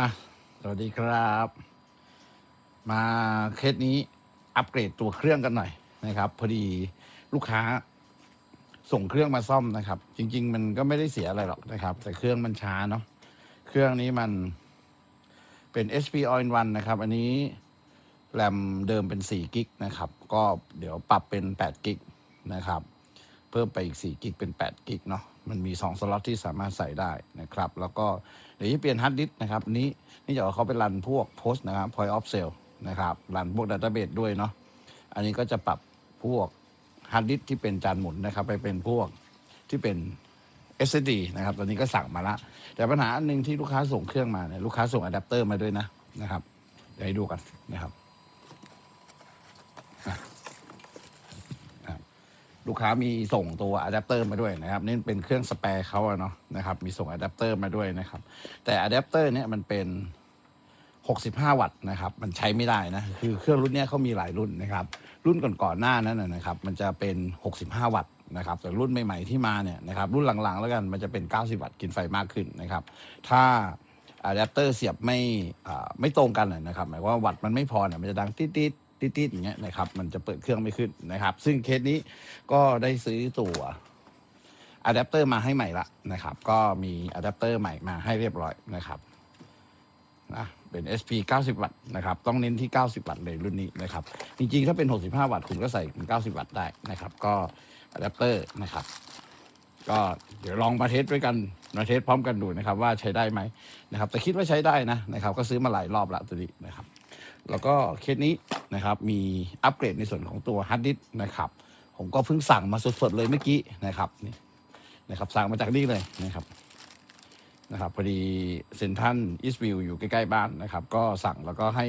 อะ สวัสดีครับ มาเคสนี้อัปเกรดตัวเครื่องกันหน่อยนะครับ พอดีลูกค้าส่งเครื่องมาซ่อมนะครับ จริง ๆ มันก็ไม่ได้เสียอะไรหรอกนะครับ แต่เครื่องมันช้าเนาะเครื่องนี้มันเป็น HP All in One นะครับ อันนี้แรมเดิมเป็น4กิกนะครับ ก็เดี๋ยวปรับเป็น8กิกนะครับ พิ่มไปอีก 4 กิกเป็น 8 กิกเนาะ มันมี 2 สล็อตที่สามารถใส่ได้นะครับ แล้วก็เดี๋ยวจะเปลี่ยนฮาร์ดดิสนะครับ นี้นี่จะเขาไปรันพวกโพสนะครับ point of sale นะครับ รันพวกดัตเตอร์เบสด้วยเนาะ อันนี้ก็จะปรับพวกฮาร์ดดิสที่เป็นจานหมุนนะครับ ไปเป็นพวกที่เป็น SSD นะครับ ตอนนี้ก็สั่งมาละ แต่ปัญหาอันหนึ่งที่ลูกค้าส่งเครื่องมาเนี่ย ลูกค้าส่งอะแดปเตอร์มาด้วยนะนะครับ เดี๋ยวให้ดูกันนะครับ ลูกค้ามีส่งตัวอะแดปเตอร์มาด้วยนะครับนี่เป็นเครื่องสเปร์เขาอะเนาะนะครับมีส่งอะแดปเตอร์มาด้วยนะครับ แต่อะแดปเตอร์เนี่ยมันเป็น 65 วัตต์นะครับ มันใช้ไม่ได้นะ คือเครื่องรุ่นเนี้ยเขามีหลายรุ่นนะครับ รุ่นก่อนๆหน้านั้นนะครับ มันจะเป็น 65 วัตต์นะครับ แต่รุ่นใหม่ๆที่มาเนี่ยนะครับรุ่นหลังๆ แล้วกันมันจะเป็น 90 วัตต์กินไฟมากขึ้นนะครับ ถ้าอะแดปเตอร์เสียบไม่ไม่ตรงกันนะครับ หมายว่าวัตต์มันไม่พอเนี่ยมันจะดังติดๆ ติดๆอย่างเงี้ยนะครับมันจะเปิดเครื่องไม่ขึ้นนะครับ ซึ่งเคสนี้ก็ได้ซื้อตัวอะแดปเตอร์มาให้ใหม่ละนะครับ ก็มีอะแดปเตอร์ใหม่มาให้เรียบร้อยนะครับนะเป็น SP 90 วัตต์นะครับ ต้องเน้นที่ 90 วัตต์เลยรุ่นนี้นะครับ จริงๆ ถ้าเป็น 65 วัตต์คุณก็ใส่เป็น 90 วัตต์ได้นะครับ ก็อะแดปเตอร์นะครับ ก็เดี๋ยวลองมาเทสด้วยกันมาเทสพร้อมกันดูนะครับ ว่าใช้ได้ไหมนะครับ แต่คิดว่าใช้ได้นะนะครับ ก็ซื้อมาหลายรอบละตัวนี้นะครับ แล้วก็เคสนี้นะครับมีอัปเกรดในส่วนของตัวฮาร์ดดิสนะครับ ผมก็เพิ่งสั่งมาสดๆเลยเมื่อกี้นะครับนี่นะครับสั่งมาจากนี่เลยนะครับนะครับพอดีเซนทันอิสวิวอยู่ใกล้ๆบ้านนะครับ ก็สั่งแล้วก็ให้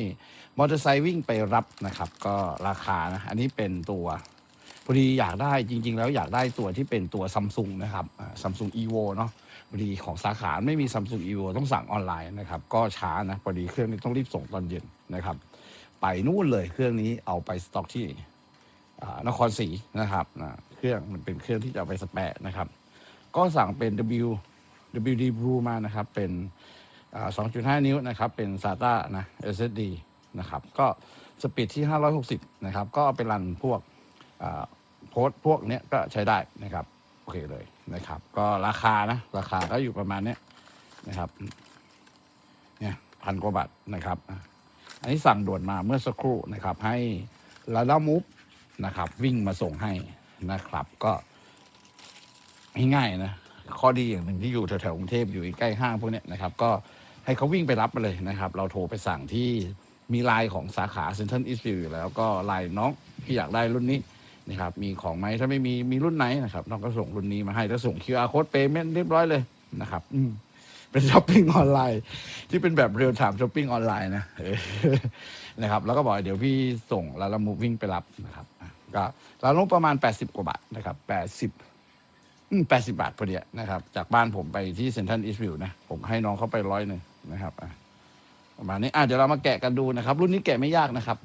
มอเตอร์ไซค์วิ่งไปรับนะครับ ก็ราคานะอันนี้เป็นตัวพอดีอยากได้จริง ๆ แล้วอยากได้ตัวที่เป็นตัวซัมซุงนะครับซัมซุงอีโวเนาะพอดีของสาขาไม่มีซัมซุงอีโวต้องสั่งออนไลน์นะครับ ก็ช้านะพอดีเครื่องนี้ต้องรีบส่งตอนเย็นนะครับ ไปนู่นเลยเครื่องนี้เอาไปสต็อกที่นครศรีนะครับนะเครื่องมันเป็นเครื่องที่จะไปสแปะนะครับ ก็สั่งเป็น W WD Blue มานะครับ เป็นอ2.5 นิ้วนะครับ เป็น SATA นะ SSD นะครับ ก็สปีดที่ 560 นะครับ ก็เอาไปรันพวกโพสพวกเนี้ยก็ใช้ได้นะครับ โอเคเลยนะครับ ก็ราคานะ ราคาก็อยู่ประมาณเนี้ยนะครับ เนี่ยพันกว่าบาทนะครับ อันนี้สั่งด่วนมาเมื่อสักครู่นะครับ ให้ลาด้ามูฟนะครับ วิ่งมาส่งให้นะครับ ก็ง่ายๆนะข้อดีอย่างหนึ่งที่อยู่แถวๆกรุงเทพอยู่ใกล้ห้างพวกนี้นะครับ ก็ให้เขาวิ่งไปรับมาเลยนะครับ เราโทรไปสั่งที่มีไลน์ของสาขาเซ็นทรัลอีสต์วิวอยู่แล้วก็ไลน์น้องที่อยากได้รุ่นนี้นะครับ มีของไหมถ้าไม่มีมีรุ่นไหนนะครับน้องก็ส่งรุ่นนี้มาให้แล้วส่ง QR code payment เรียบร้อยเลยนะครับ อืม เป็นช้อปปิ้งออนไลน์ ที่เป็นแบบเรียลไทม์ช้อปปิ้งออนไลน์นะนะครับ แล้วก็บอกเดี๋ยวพี่ส่งแล้วเรามูวิ่งไปรับนะครับก็เราลงประมาณ 80 กว่าบาทนะครับ 80แปดสิบาทพอดีนะครับ จากบ้านผมไปที่เซ็นทรัลอีสต์วิวนะ ผมให้น้องเขาไปร้อยหนึ่งนะครับประมาณนี้อะเดี๋ยวเรามาแกะกันดูนะครับ รุ่นนี้แกะไม่ยากนะครับ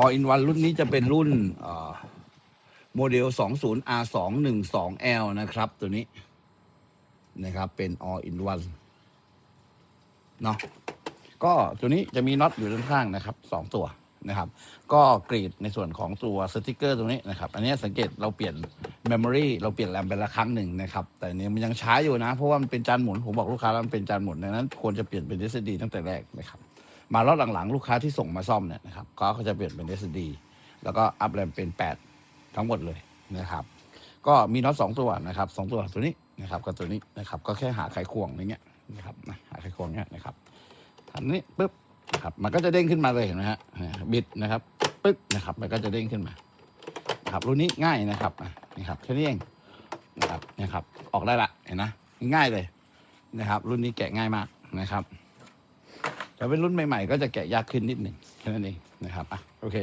All in one รุ่นนี้จะเป็นรุ่นเอ่อโมเดล 20 R 2 1 2 L นะครับ ตัวนี้ นะครับ เป็น All in one เนาะก็ตัวนี้จะมีน็อตอยู่ด้านข้างนะครับสองตัวนะครับ ก็กรีดในส่วนของตัวสติกเกอร์ตรงนี้นะครับ อันนี้สังเกตเราเปลี่ยนเมมโมรีเราเปลี่ยนแรมไปละครั้งหนึ่งนะครับ แต่เนี้มันยังช้าอยู่นะ เพราะว่ามันเป็นจานหมุน ผมบอกลูกค้าแล้วมันเป็นจานหมุนดังนั้นควรจะเปลี่ยนเป็น SSD ตั้งแต่แรกนะครับ มารอบหลังๆ ลูกค้าที่ส่งมาซ่อมเนี่ยนะครับก็เขาจะเปลี่ยนเป็น SSD แล้วก็อัพแรมเป็น 8 ทั้งหมดเลยนะครับ ก็มีน็อตสองตัวนะครับสองตัวตัวนี้ นะครับกับตัวนี้นะครับก็แค่หาไขควงอย่างเงี้ยนะครับหาไขควงเงี้ยนะครับทำนี้ปุ๊บนะครับมันก็จะเด้งขึ้นมาเลยเห็นไหมฮะบิดนะครับปึ๊บนะครับมันก็จะเด้งขึ้นมาครับรุ่นนี้ง่ายนะครับอะนี่ครับแค่นี้เองนะครับนี่ครับออกได้ละเห็นนะง่ายเลยนะครับ รุ่นนี้แกะง่ายมากนะครับแต่เป็นรุ่นใหม่ๆ ก็จะแกะยากขึ้นนิดหนึ่งแค่นั้นเองนะครับอะโอเค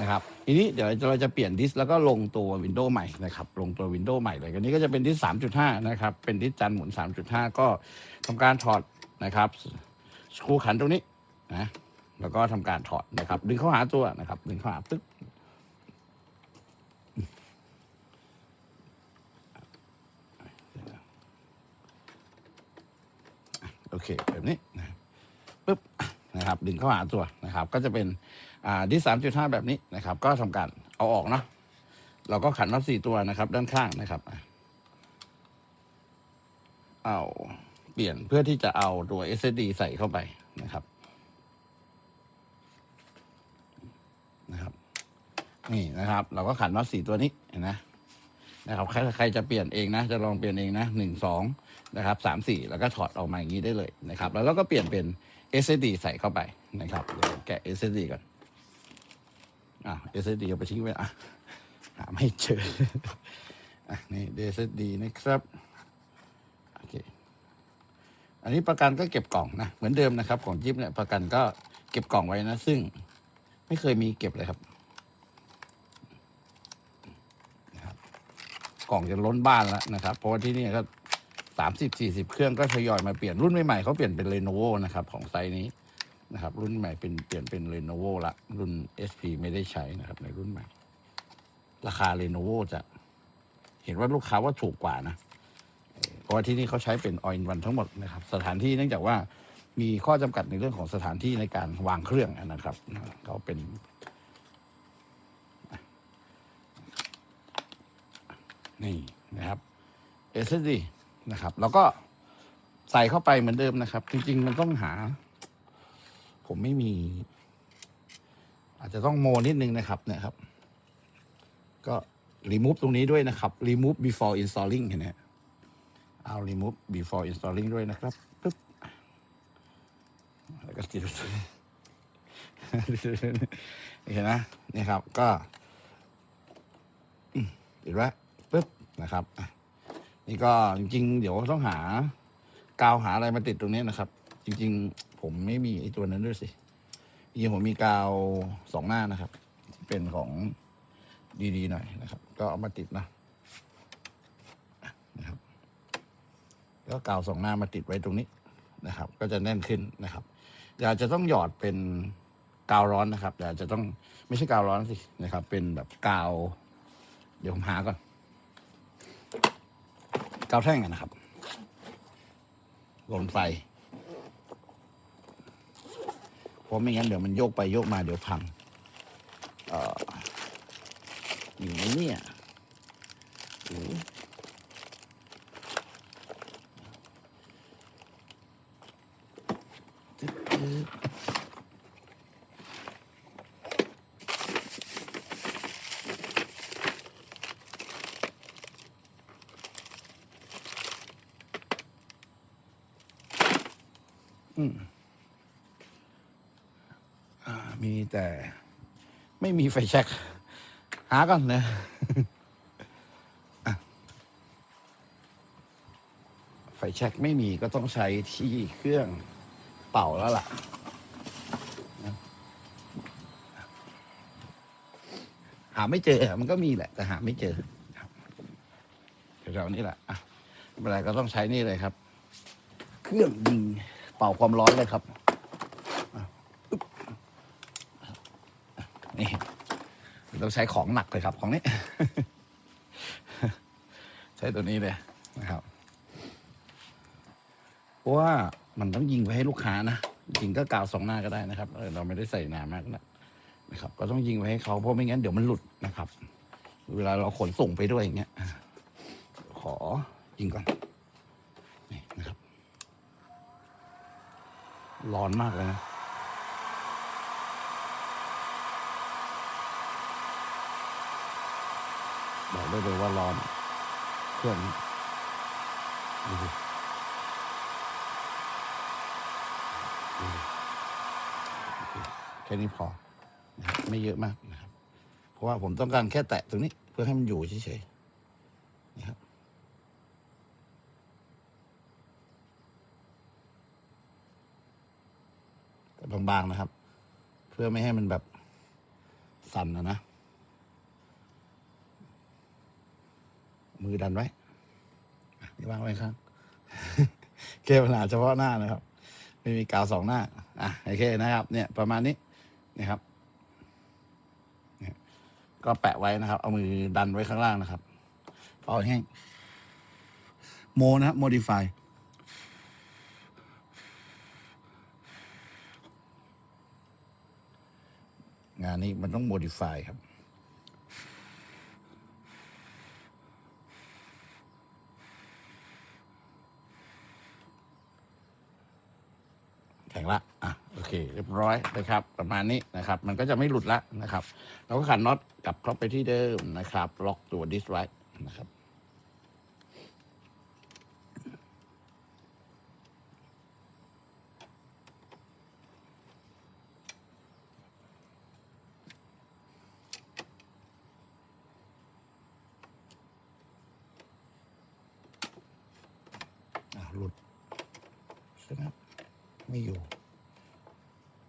นะครับทีนี้เดี๋ยวเราจะเปลี่ยนดิสแล้วก็ลงตัววินโดว์ใหม่นะครับลงตัววินโดว์ใหม่เลยอันนี้ก็จะเป็นดิสสามจุดห้านะครับ เป็นดิสจันหมุนสามจุดห้าก็ทำการถอดนะครับสกรูขันตรงนี้นะแล้วก็ทำการถอดนะครับ ดึงเข้าหาตัวนะครับ ดึงเข้าหาปึ๊บโอเคแบบนี้นะปุ๊บนะครับ ดึงเข้าหาตัวนะครับ ก็จะเป็น อ่าดิสามจุดห้าแบบนี้นะครับ ก็ทำการเอาออกเนาะเราก็ขันน็อตสี่ตัวนะครับ ด้านข้างนะครับเอาเปลี่ยนเพื่อที่จะเอาตัว SSD ใส่เข้าไปนะครับนะครับ นี่นะครับ เราก็ขันน็อตสี่ตัวนี้เห็นไหมนะครับใครใครจะเปลี่ยนเองนะ จะลองเปลี่ยนเองนะหนึ่งสองนะครับสามสี่แล้วก็ถอดออกมาอย่างนี้ได้เลยนะครับ แล้วเราก็เปลี่ยนเป็น SSD ใส่เข้าไปนะครับเดี๋ยวแกะ SSD ก่อน อะ SSD เอาไปทิ้งไว้อะหาไม่เจออะนี่ SSD นะครับโอเคอันนี้ประกันก็เก็บกล่องนะ เหมือนเดิมนะครับ ของจิ๊บเนี่ยประกันก็เก็บกล่องไว้นะ ซึ่งไม่เคยมีเก็บเลยครับกล่องจะล้นบ้านแล้วนะครับ เพราะว่าที่นี่ก็สามสิบสี่สิบเครื่องก็ทยอยมาเปลี่ยนรุ่นใหม่ๆเขาเปลี่ยนเป็น Lenovo นะครับ ของไซส์นี้ นะครับรุ่นใหม่เป็นเปลี่ยนเป็น Lenovo ละ รุ่น SP ไม่ได้ใช้นะครับ ในรุ่นใหม่ ราคา Lenovo จะเห็นว่าลูกค้าว่าถูกกว่านะเพราะว่าที่นี่เขาใช้เป็น all in one ทั้งหมดนะครับ สถานที่เนื่องจากว่ามีข้อจำกัดในเรื่องของสถานที่ในการวางเครื่องนะครับเขาเป็น นี่นะครับ SSD นะครับ แล้วก็ใส่เข้าไปเหมือนเดิมนะครับ จริง ๆ มันต้องหา ผมไม่มี อาจจะต้องโมนิดนึงนะครับเนะครับ ก็ remove ตรงนี้ด้วยนะครับ remove before installing เห็นไหมเอา remove before installing ด้วยนะครับปึ๊บแล้วก็ติดเห็นไหมนี่ครับ ก็อืมติดไว้ปึ๊บนะครับนี่ก็จริง ๆ เดี๋ยวต้องหากาวหาอะไรมาติดตรงนี้นะครับ จริง ๆ ผมไม่มีไอตัวนั้นด้วยสิจริงผมมีกาวสองหน้านะครับที่เป็นของดีๆหน่อยนะครับ ก็เอามาติดนะนะครับแล้วกาวสองหน้ามาติดไว้ตรงนี้นะครับ ก็จะแน่นขึ้นนะครับอยากจะต้องหยอดเป็นกาวร้อนนะครับอยากจะต้องไม่ใช่กาวร้อนสินะครับ เป็นแบบกาว เดี๋ยวผมหาก่อนกาวแท่งนะครับหล่นไฟเพ ราะไม่งั้นเดี๋ยวมันโยกไปโยกมาเดี๋ยวพังเอออยู่ไหนเนี่ยโอ้อ่า มีแต่ไม่มีไฟแช็กหาก่อนนะไฟแช็กไม่มีก็ต้องใช้ที่เครื่องเป่าแล้วล่ะหาไม่เจอ มันก็มีแหละ แต่หาไม่เจอครับเดี๋ยวๆนี้แหละอะไม่เป็นไรก็ต้องใช้นี่เลยครับ เครื่องยิงเป่าความร้อนเลยครับอะอึ๊บนี่ ต้องใช้ของหนักเลยครับของนี้ ใช้ตัวนี้เลยนะครับเพราะว่ามันต้องยิงไว้ให้ลูกค้านะจริงก็กาวสองหน้าก็ได้นะครับเราไม่ได้ใส่หนามากนะนะครับ ก็ต้องยิงไว้ให้เขาเพราะไม่งั้นเดี๋ยวมันหลุดนะครับ เวลาเราขนส่งไปด้วยอย่างเงี้ยขอยิงก่อนนี่นะครับ ร้อนมากเลยนะ บอกได้เลยว่าร้อนเครื่องนี้ดูแค่นี้พอนะครับไม่เยอะมากนะครับ เพราะว่าผมต้องการแค่แตะตรงนี้ เพื่อให้มันอยู่เฉยๆนะครับแต่บางๆนะครับ เพื่อไม่ให้มันแบบสั่นนะนะ มือดันไว้นี่วางไว้ครับเก้ปัญหาเฉพาะหน้านะครับ ไม่มีกาวสองหน้า อะโอเคนะครับ เนี่ยประมาณนี้นะครับก็แปะไว้นะครับ เอามือดันไว้ข้างล่างนะครับเอาแห้งโมนะ modify งานนี้มันต้อง modify ครับ แข็งละอะโอเค เรียบร้อยนะครับ ประมาณนี้นะครับ มันก็จะไม่หลุดละนะครับ เราก็ขันน็อตกลับเข้าไปที่เดิมนะครับ ล็อกตัวดิสไว้นะครับ อะหลุดใช่ไหมไม่อยู่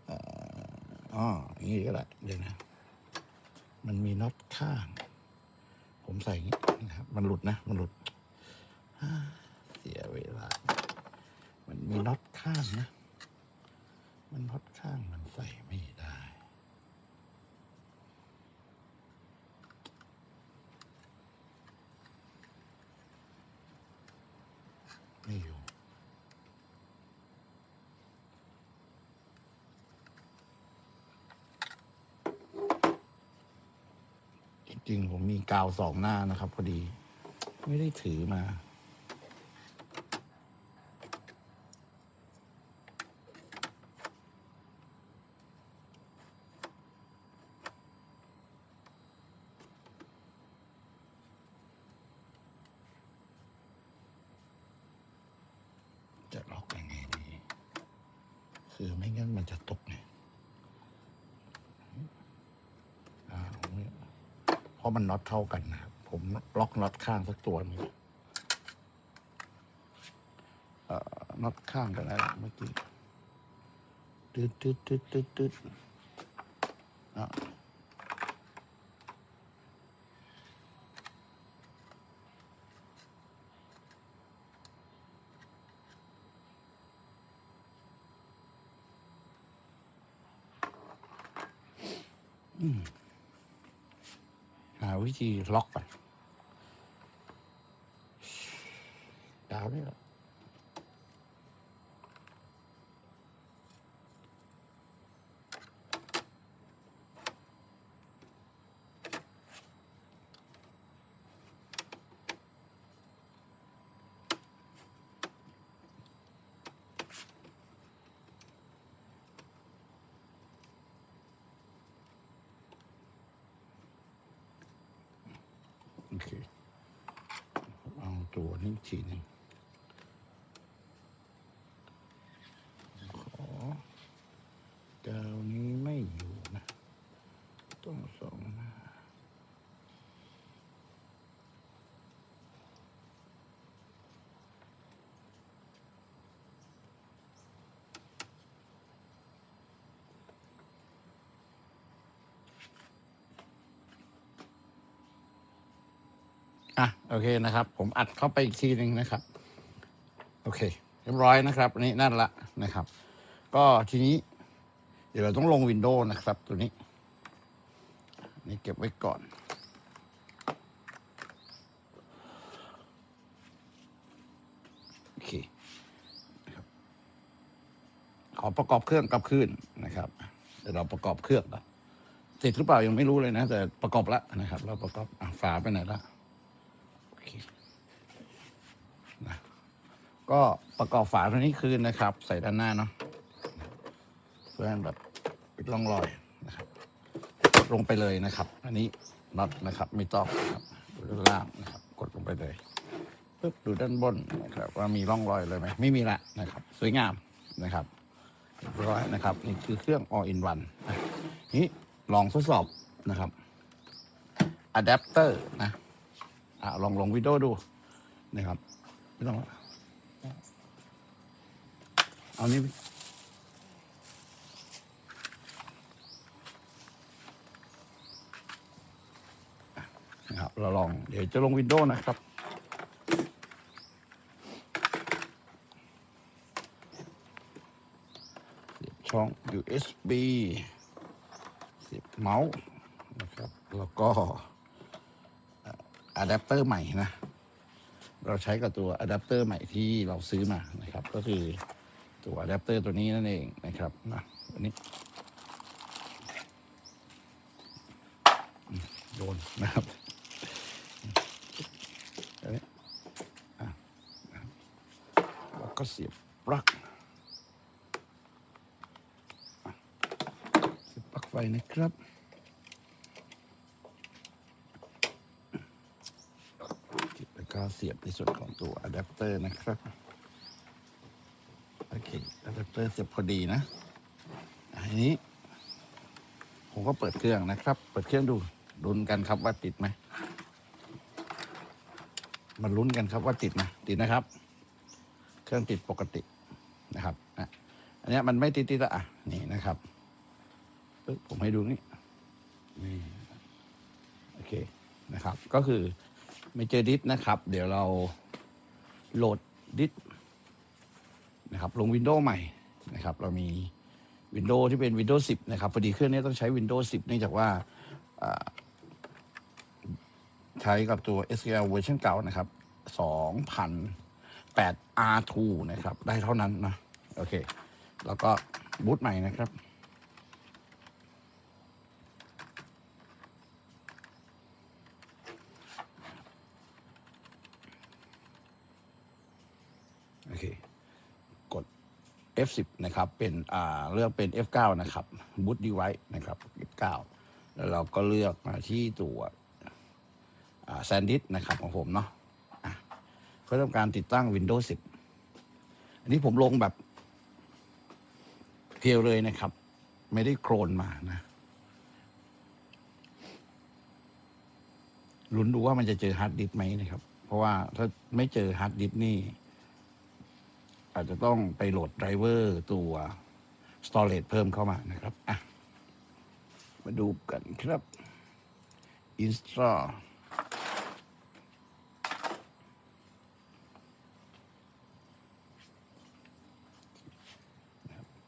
เอ่ออ๋ออย่างนี้ก็ได้เดี๋ยวนะ มันมีน็อต ข้าง ผมใส่อย่างนี้นะครับ มันหลุดนะ มันหลุด เสียเวลา มันมีน็อตข้างนะ มันน็อตข้างมันใส่ไม่ได้ ไม่อยู่ จริงผมมีกาวสองหน้านะครับ พอดี ไม่ได้ถือมา จะล็อกยังไงดี คือไม่งั้นมันจะตกไงอ่าไม่เพราะ มันน็อตเท่ากันนะครับ ผมล็อกน็อตข้างสักตัวหนึงเอ่อน็อตข้างกันแล้วเมื่อกี้ตืดตืดตืดตืดตืดอะหา วิธีล็อกไปดาวนี่แหละ โอเคเอาตัวนี้อีกทีหนึงขอดาวนี้ไม่อยู่นะ ต้องสองหน้า อะโอเคนะครับ ผมอัดเข้าไปอีกทีหนึ่งนะครับ โอเค เรียบร้อยนะครับอันนี้นั่นละนะครับ ก็ทีนี้ เดี๋ยวเราต้องลงวินโดว์นะครับ ตัวนี้ นี่เก็บไว้ก่อนโอเคนะครับขอประกอบเครื่องกลับคืนนะครับเดี๋ยวเราประกอบเครื่องก่อนเสร็จหรือเปล่ายังไม่รู้เลยนะ แต่ประกอบแล้วนะครับ เราประกอบอฝาไปไหนละ นะก็ประกอบฝาตัวนี้คืนนะครับ ใส่ด้านหน้าเนาะเพื่อให้แบบปิดร่องรอยนะครับลงไปเลยนะครับ อันนี้น็อตนะครับไม่ต้องครับดูด้านล่างนะครับ กดลงไปเลยปึ๊บดูด้านบนนะครับ ว่ามีร่องรอยเลยไหมไม่มีละนะครับ สวยงามนะครับเรียบร้อยนะครับนี่คือเครื่อง all in one นนี่ลองทดสอบนะครับอะแดปเตอร์นะ อะลองลงวิดีโอดูนะครับไม่ต้องเอานี้นะครับเราลองเดี๋ยวจะลงวินโดว์นะครับเสียบช่อง USB เสียบเมาส์นะครับ แล้วก็ อะแดปเตอร์ใหม่นะ เราใช้กับตัวอะแดปเตอร์ใหม่ที่เราซื้อมานะครับ ก็คือตัวอะแดปเตอร์ตัวนี้นั่นเองนะครับนะอันนี้โดนนะครับอันนี้อะนะครับแล้วก็เสียบปลั๊กเสียบปลั๊กไฟนะครับ แล้วก็ เสียบในส่วนของตัวอะแดปเตอร์นะครับโอเคอะแดปเตอร์เสียบพอดีนะอันนี้ ผมก็เปิดเครื่องนะครับ เปิดเครื่องดูลุ้นกันครับว่าติดไหมมาลุ้นกันครับว่าติดไหมติดนะครับ เครื่องติดปกตินะครับนะอันนี้มันไม่ติดติดละอะนี่นะครับปึ๊บผมให้ดูนี่นี่โอเคนะครับ ก็คือ ไม่เจอดิสนะครับ เดี๋ยวเราโหลดดิสนะครับลงวินโดว์ใหม่นะครับ เรามีวินโดว์ที่เป็น Windows 10 นะครับพอดีเครื่องนี้ต้องใช้ Windows 10 เนื่องจากว่าอ่าใช้กับตัว SQL เวอร์ชันเก่านะครับ2008 R2 นะครับ ได้เท่านั้นนะ โอเค แล้วก็บูตใหม่นะครับ โอเค กด F10 นะครับเป็นอ่าเลือกเป็น F9 นะครับ boot device นะครับ F9 แล้วเราก็เลือกมาที่ตัวอ่า SanDisk นะครับของผมเนาะอะเพื่อทำการติดตั้ง Windows 10 อันนี้ผมลงแบบเพียวเลยนะครับ ไม่ได้โครนมานะลุ้นดูว่ามันจะเจอฮาร์ดดิสไหมนะครับ เพราะว่าถ้าไม่เจอฮาร์ดดิสนี่ อาจจะต้องไปโหลดไดรเวอร์ตัว storage เพิ่มเข้ามานะครับอะมาดูกันครับ install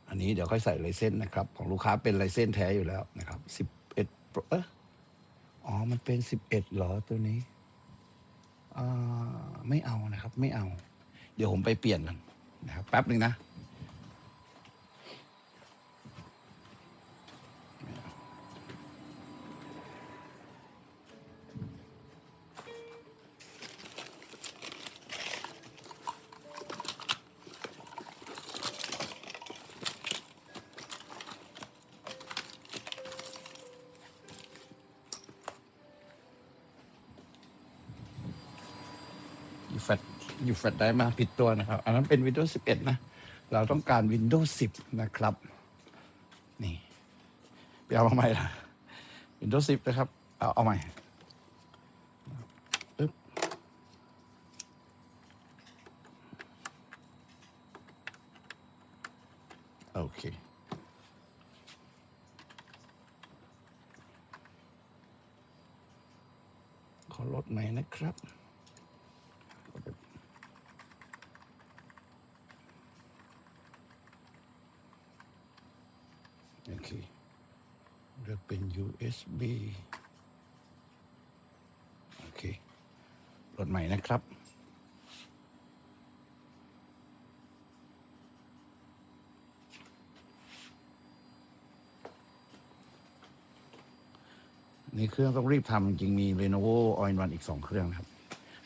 อันนี้เดี๋ยวค่อยใส่ไลเส้นนะครับ ของลูกค้าเป็นไลเส้นแท้อยู่แล้วนะครับสิบเอ็ดเอออ๋อ มันเป็นสิบเอ็ดเหรอตัวนี้อ่าไม่เอานะครับ ไม่เอา เดี๋ยวผมไปเปลี่ยนกัน นะครับแป๊บหนึ่งนะแฟลช อยู่แฟลชได้มาผิดตัวนะครับ อันนั้นเป็น Windows 11 นะ เราต้องการ Windows 10 นะครับ นี่ไปเอามาใหม่ละ Windows 10 นะครับ เอาเอาใหม่ปึ๊บโอเคขอลดใหม่นะครับ โอเค เป็น USB โอเครถใหม่นะครับ นี่เครื่องต้องรีบทำจริงมี Lenovo All-in-One อีกสองเครื่องนะครับ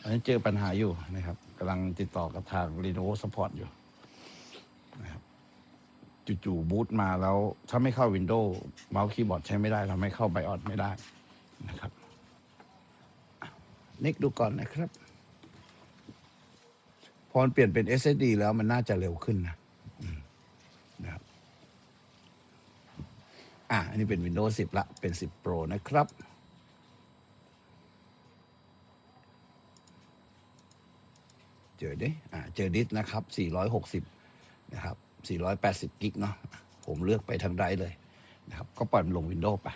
อันนี้เจอปัญหาอยู่นะครับกำลังติดต่อกับทาง Lenovo Support อยู่ จู่ๆบูตมาแล้ว ถ้าไม่เข้า Windows เมาส์คีย์บอร์ดใช้ไม่ได้ทำให้เข้าไบออดไม่ได้นะครับน็กดูก่อนนะครับ พอเปลี่ยนเป็น SSD แล้วมันน่าจะเร็วขึ้นนะนะครับอะ อันนี้เป็น Windows 10 ละ เป็น 10 Pro นะครับเจอดิอ่า เจอดิสนะครับ 460 นะครับ 480 กิกเนาะผมเลือกไปทางใดเลยนะครับ ก็ปล่อยมันลง Windows ไปะ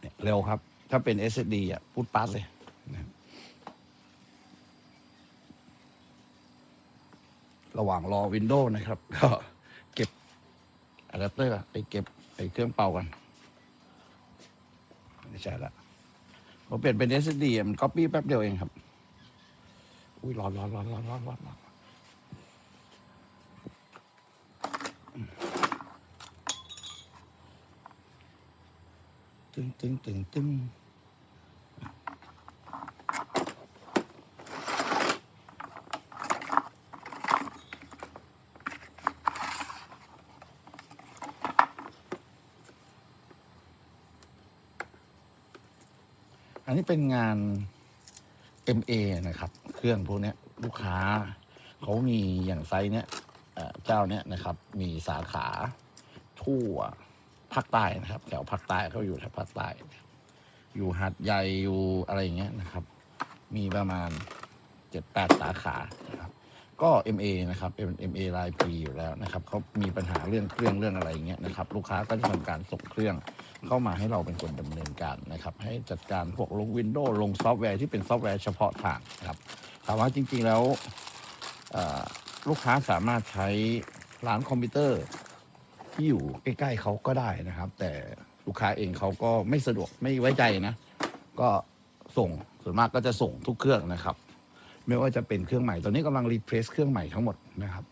เนี่ยเร็วครับ ถ้าเป็น SSD อะพูดปัดเลยนะระหว่างรอ Windows นะครับ ก็เก็บอะแดปเตอร์ไปเก็บไอเครื่องเป่ากัน ไม่ใช่ละผมเปลี่ยนเป็น SSD อะมัน copy แป๊บเดียวเองครับ อุ้ยร้อนร้อนร้อนร้อนร้อนร้อนร้อน ตึงตึงตึงตึงอันนี้เป็นงาน MA นะครับ เครื่องพวกนี้ลูกค้า เขามีอย่างไซส์เนี้ย เจ้าเนี้ยนะครับ มีสาขาทั่วภาคใต้นะครับแถวภาคใต้เขาอยู่แถวภาคใต้ อยู่หัดใหญ่อยู่อะไรอย่างเงี้ยนะครับ มีประมาณเจ็ดแปดสาขานะครับก็ MA นะครับเป็น MA รายปีอยู่แล้วนะครับเขามีปัญหาเรื่องเครื่องเรื่องอะไรอย่างเงี้ยนะครับ ลูกค้าก็จะทำการส่งเครื่องเข้ามาให้เราเป็นคนดำเนินการนะครับ ให้จัดการพวกลงวินโดว์ลงซอฟต์แวร์ที่เป็นซอฟต์แวร์เฉพาะทางนะครับถามว่าจริง ๆแล้ว ลูกค้าสามารถใช้ร้านคอมพิวเตอร์ที่อยู่ใกล้ๆเขาก็ได้นะครับ แต่ลูกค้าเองเขาก็ไม่สะดวกไม่ไว้ใจนะ ก็ส่งส่วนมากก็จะส่งทุกเครื่องนะครับ ไม่ว่าจะเป็นเครื่องใหม่ ตอนนี้กำลังรีเพรสเครื่องใหม่ทั้งหมดนะครับ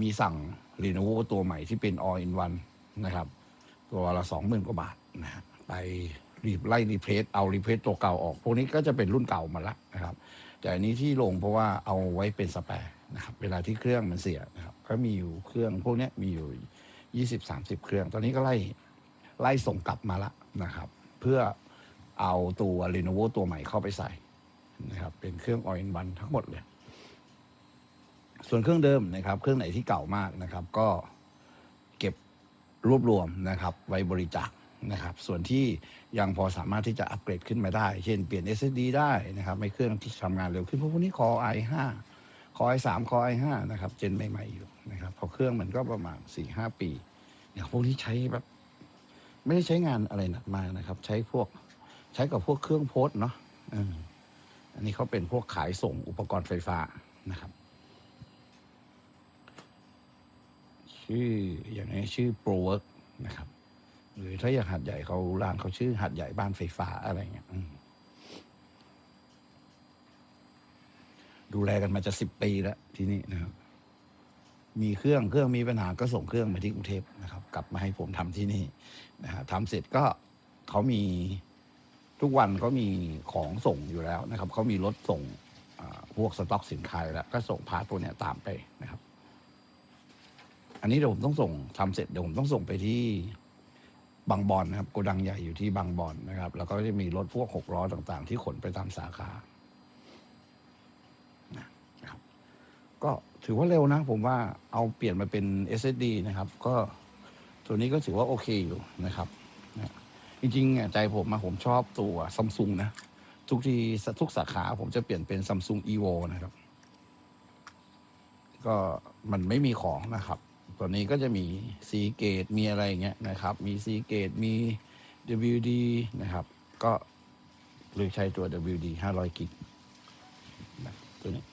มีสั่ง Lenovo ตัวใหม่ที่เป็น all in one นะครับ ตัวละสองหมื่นกว่าบาทนะฮะไปรีบไล่รีเพรสเอารีเพรสตัวเก่าออก พวกนี้ก็จะเป็นรุ่นเก่ามาละนะครับ แต่อันนี้ที่ลงเพราะว่าเอาไว้เป็นสแปร์ นะครับเวลาที่เครื่องมันเสียนะครับก็มีอยู่เครื่องพวกนี้มีอยู่ยี่สิบสามสิบเครื่อง ตอนนี้ก็ไล่ไล่ส่งกลับมาละนะครับ เพื่อเอาตัว Lenovo ตัวใหม่เข้าไปใส่นะครับเป็นเครื่อง all in one ทั้งหมดเลย ส่วนเครื่องเดิมนะครับ เครื่องไหนที่เก่ามากนะครับ ก็เก็บรวบรวมนะครับ ไว้บริจาคนะครับ ส่วนที่ยังพอสามารถที่จะอัปเกรดขึ้นมาได้ เช่นเปลี่ยน SSD ได้นะครับไม่เครื่องที่ทำงานเร็วขึ้นเพราะพวกนี้ คอ i5 คอ i3 คอ i5 นะครับ เจนใหม่ๆอยู่นะครับเพราเครื่องมันก็ประมาณ4-5ปีเนี่ยพวกนี้ใช้แบบไม่ได้ใช้งานอะไรหนักมากนะครับ ใช้พวกใช้กับพวกเครื่องโพสเนาะอันนี้เขาเป็นพวกขายส่งอุปกรณ์ไฟฟ้านะครับ ชื่ออย่างนี้ชื่อ ProWork นะครับ หรือถ้าอย่างหัดใหญ่เขาร้านเขาชื่อหัดใหญ่บ้านไฟฟ้าอะไรเงี้ยอืม ดูแลกันมาจะสิบปีแล้วที่นี่นะครับ มีเครื่องเครื่องมีปัญหาก็ส่งเครื่องมาที่กรุงเทพนะครับ กลับมาให้ผมทำที่นี่นะฮะทำเสร็จก็เขามีทุกวันเขามีของส่งอยู่แล้วนะครับเขามีรถส่งพวกสต็อกสินค้าแล้ว ก็ส่งพาร์ทตัวเนี้ยตามไปนะครับ อันนี้เดี๋ยวผมต้องส่งทำเสร็จเดี๋ยวผมต้องส่งไปที่บางบอนนะครับโกดังใหญ่อยู่ที่บางบอนนะครับ แล้วก็จะมีรถพวกหกล้อต่างๆ ที่ขนไปตามสาขานะครับ ก็ถือว่าเร็วนะ ผมว่าเอาเปลี่ยนมาเป็น SSD นะครับ ก็ตัวนี้ก็ถือว่าโอเคอยู่นะครับนะจริงๆอะใจผมมาผมชอบตัวซัมซุงนะ ทุกทีทุกสาขาผมจะเปลี่ยนเป็นซัมซุง evo นะครับ ก็มันไม่มีของนะครับ ตัวนี้ก็จะมีซีเกตมีอะไรอย่างเงี้ยนะครับ มีซีเกตมี WD นะครับ ก็เลือใช้ตัว WD 500กิกนะตัวนี้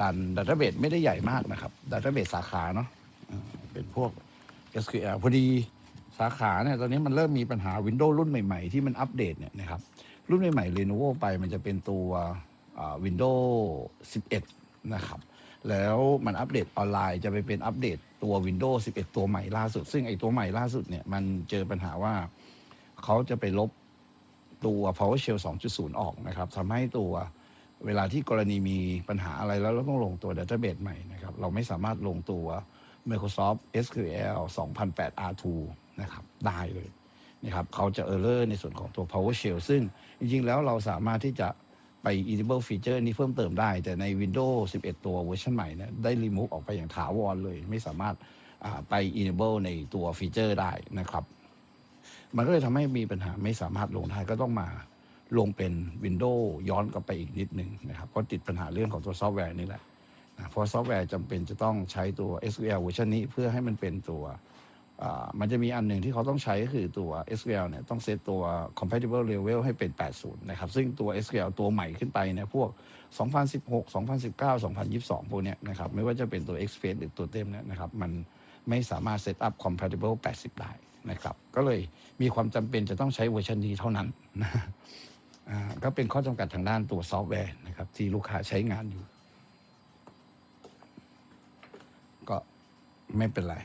ดันดัตเตอร์เบสไม่ได้ใหญ่มากนะครับดัตเตอร์เบสสาขาเนาะเป็นพวก SQL พอดีสาขาเนี่ยตอนนี้มันเริ่มมีปัญหา Windows รุ่นใหม่ ๆ ที่มันอัปเดตเนี่ยนะครับ รุ่นใหม่ๆ Lenovo ไปมันจะเป็นตัว Windows 11 นะครับ แล้วมันอัปเดตออนไลน์จะไปเป็นอัปเดตตัว Windows 11 ตัวใหม่ล่าสุด ซึ่งไอตัวใหม่ล่าสุดเนี่ยมันเจอปัญหาว่าเขาจะไปลบตัว PowerShell 2.0 ออกนะครับทำให้ตัว เวลาที่กรณีมีปัญหาอะไรแล้วเราต้องลงตัว Database ใหม่นะครับ เราไม่สามารถลงตัว Microsoft SQL 2008 R2 นะครับได้เลยนะครับเขาจะ error ในส่วนของตัว PowerShell ซึ่งจริงๆ แล้วเราสามารถที่จะไป enable feature นี้เพิ่มเติมได้ แต่ใน Windows 11 ตัวเวอร์ชันใหม่นี่ยได้ remove ออกไปอย่างถาวรเลย ไม่สามารถไป enable ในตัวฟีเจอร์ได้นะครับ มันก็เลยทำให้มีปัญหาไม่สามารถลงได้ก็ต้องมา ลงเป็น Windows ย้อนกลับไปอีกนิดหนึ่งนะครับก็ติดปัญหาเรื่องของตัวซอฟต์แวร์นี่แหละนะเพราะซอฟต์แวร์จำเป็นจะต้องใช้ตัว SQL เวอร์ชันนี้เพื่อให้มันเป็นตัวมันจะมีอันหนึ่งที่เขาต้องใช้ก็คือตัว SQL เนี่ยต้องเซตตัว compatible level ให้เป็น 80 นะครับ ซึ่งตัว SQL ตัวใหม่ขึ้นไปเนี่ยพวก 2016 2019 2022 พวกเนี้ยนะครับ ไม่ว่าจะเป็นตัว Express หรือตัวเต็มเนี่ยนะครับ มันไม่สามารถเซตอัพ compatible 80 ได้นะครับ ก็เลยมีความจำเป็นจะต้องใช้เวอร์ชันนี้เท่านั้นนะ ก็เป็นข้อจำกัดทางด้านตัวซอฟต์แวร์นะครับ ที่ลูกค้าใช้งานอยู่ ก็ไม่เป็นไร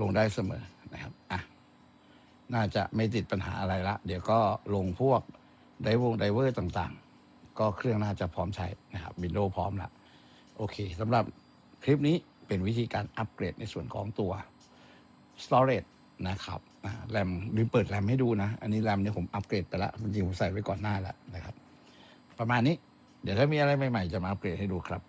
ลงได้เสมอนะครับอะน่าจะไม่ติดปัญหาอะไรละ เดี๋ยวก็ลงพวกไดวงไดเวอร์ต่างๆ ก็เครื่องน่าจะพร้อมใช้นะครับวินโดว์พร้อมละโอเคสำหรับคลิปนี้เป็นวิธีการอัปเกรดในส่วนของตัว storage นะครับ แรมลือเปิดแรมให้ดูนะ อันนี้แรมเนี่ยผมอัปเกรดไปแล้วจริงผมใส่ไว้ก่อนหน้าแล้วนะครับ ประมาณนี้ เดี๋ยวถ้ามีอะไรใหม่ๆ จะมาอัปเกรดให้ดูครับ